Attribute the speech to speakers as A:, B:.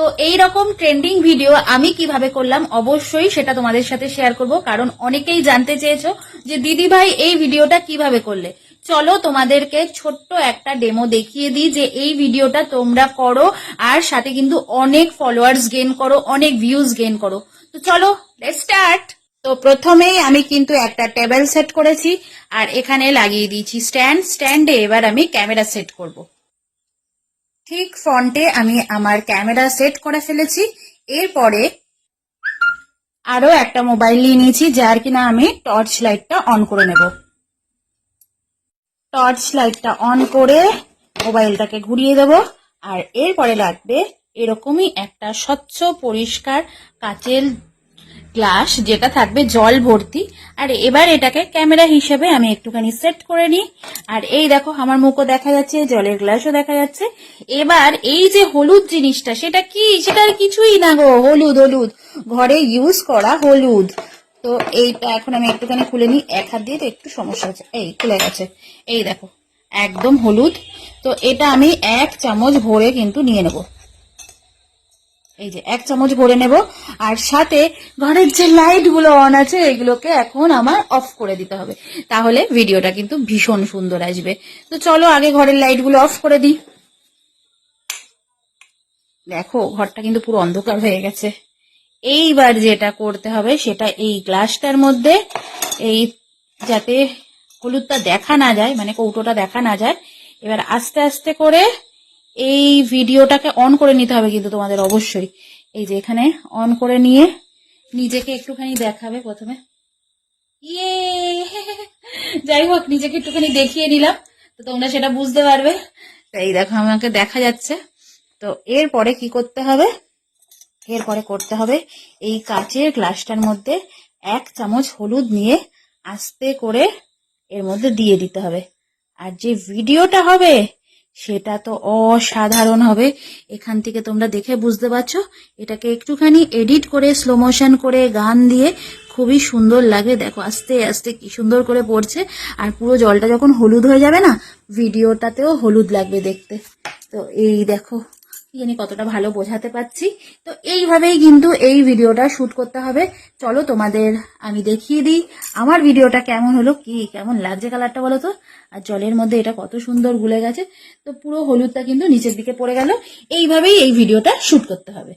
A: তো এই রকম ট্রেন্ডিং ভিডিও আমি কীভাবে করলাম, অবশ্যই সেটা তোমাদের সাথে শেয়ার করব, কারণ অনেকেই জানতে চেয়েছো যে দিদি ভাই এই ভিডিওটা কীভাবে করলে। চলো তোমাদেরকে ছোট্ট একটা ডেমো দেখিয়ে দিই যে এই ভিডিওটা তোমরা করো, আর সাথে কিন্তু অনেক ফলোয়ার্স গেইন করো, অনেক ভিউজ গেইন করো। তো চলো স্টার্ট তো প্রথমেই আমি কিন্তু একটা টেবিল সেট করেছি, আর এখানে লাগিয়ে দিয়েছি স্ট্যান্ড স্ট্যান্ডে এবার আমি ক্যামেরা সেট করব। ঠিক ফ্রন্টে আমি আমার ক্যামেরা সেট করে ফেলেছি। এরপরে আরও একটা মোবাইল নিয়ে নিয়েছি, যার কিনা আমি টর্চ লাইটটা অন করে নেব। টর্চ লাইটটা অন করে মোবাইলটাকে ঘুরিয়ে দেব, আর এরপরে লাগবে এরকমই একটা স্বচ্ছ পরিষ্কার কাচের গ্লাস যেটা থাকবে জল ভর্তি। আর এবার এটাকে ক্যামেরা হিসেবে আমি একটুখানি সেট করে নিই। আর এই দেখো, আমার মুখও দেখা যাচ্ছে, জলের গ্লাসও দেখা যাচ্ছে। এবার এই যে হলুদ জিনিসটা, সেটা কি? সেটা আর কিছুই না গো, হলুদ হলুদ। ঘরে ইউজ করা হলুদ। তো এইটা এখন আমি একটুখানি খুলে নিই। এক হাত দিয়ে তো একটু সমস্যা হচ্ছে। এই, খুলে গেছে। এই দেখো, একদম হলুদ। তো এটা আমি এক চামচ ভরে কিন্তু নিয়ে নেব। এই যে এক চামচ ভরে নেব। আর সাথে ঘরের যে লাইটগুলো অন আছে, এগুলোকে এখন আমার অফ করে দিতে হবে। তাহলে ভিডিওটা কিন্তু ভীষণ সুন্দর আসবে। তো চলো আগে ঘরের লাইটগুলো অফ করে দিই। দেখো, ঘরটা কিন্তু পুরো অন্ধকার হয়ে গেছে। এইবার যেটা করতে হবে, সেটা এই গ্লাসটার মধ্যে, এই যাতে হলুদটা দেখা না যায় মানে কৌটোটা দেখা না যায়, এবার আস্তে আস্তে করে এই ভিডিওটাকে অন করে নিতে হবে কিন্তু তোমাদের অবশ্যই। এই যে এখানে অন করে নিয়ে নিজেকে একটুখানি দেখাবে প্রথমে। ইয়ে! যাই হোক, নিজেকে একটুখানি দেখিয়ে নিলাম। তো তোমরা সেটা বুঝতে পারবে। এই দেখো, আমাকে দেখা যাচ্ছে। তো এরপরে কি করতে হবে? এরপরে করতে হবে এই কাচের গ্লাসটার মধ্যে এক চামচ হলুদ নিয়ে আস্তে করে এর মধ্যে দিয়ে দিতে হবে। আর যে ভিডিওটা হবে সেটা তো অসাধারণ হবে। এখান থেকে তোমরা দেখে বুঝতে পারছ। এটাকে একটুখানি এডিট করে স্লো মোশন করে গান দিয়ে খুবই সুন্দর লাগে। দেখো, আস্তে আস্তে কি সুন্দর করে পড়ছে। আর পুরো জলটা যখন হলুদ হয়ে যাবে না, ভিডিওটাতেও হলুদ লাগবে দেখতে। তো এই দেখো জানি কতটা ভালো বোঝাতে পারছি। তো এইভাবেই কিন্তু এই ভিডিওটা শ্যুট করতে হবে। চলো তোমাদের আমি দেখিয়ে দিই আমার ভিডিওটা কেমন হলো, কি কেমন লাগছে কালারটা বলো তো? আর জলের মধ্যে এটা কত সুন্দর গুলে গেছে। তো পুরো হলুদটা কিন্তু নিচের দিকে পড়ে গেল। এইভাবেই এই ভিডিওটা শ্যুট করতে হবে।